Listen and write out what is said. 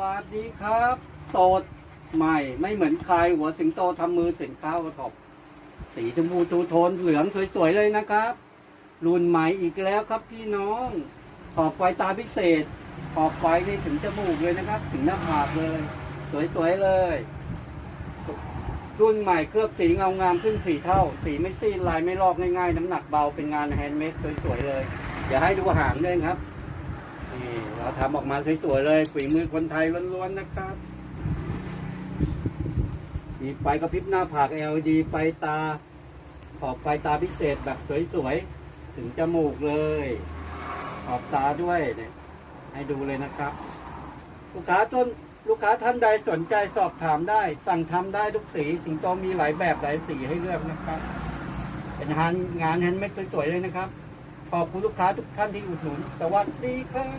วัสดีครับโสดใหม่ไม่เหมือนใครหัวสิงโตทำมือสินค้าวทบสีชมพูทูโทนเหลืองสวยๆเลยนะครับ รุ่นใหม่อีกแล้วครับพี่น้องขอบไฟตาพิเศษขอบไฟนี่ถึงจมูกเลยนะครับ ถึงหน้าผากเลย สวยๆเลย รุ่นใหม่เคลือบสีเงางามขึ้นสีเท่า สีไม่ซีดลายไม่ลอกง่ายๆ น้ำหนักเบาเป็นงานแฮนด์เมดสวยๆเลย เดี๋ยวให้ดูหางด้วยครับ นี่เราทำออกมาสวยๆเลยฝีมือคนไทยล้วนๆนะครับ มีไฟกระพริบหน้าผาก LED ไฟตา ขอบไฟตาพิเศษแบบสวยๆ ถึงจมูกเลย ขอบตาด้วยเนี่ยให้ดูเลยนะครับ ลูกค้าต้นลูกค้าท่านใดสนใจสอบถามได้ สั่งทำได้ทุกสีสิงโตมีหลายแบบหลายสีให้เลือกนะครับ เป็นงานงานแฮนด์เมดสวยๆเลยนะครับ ขอบคุณลูกค้าทุกท่านที่อุดหนุนสวัสดีครับ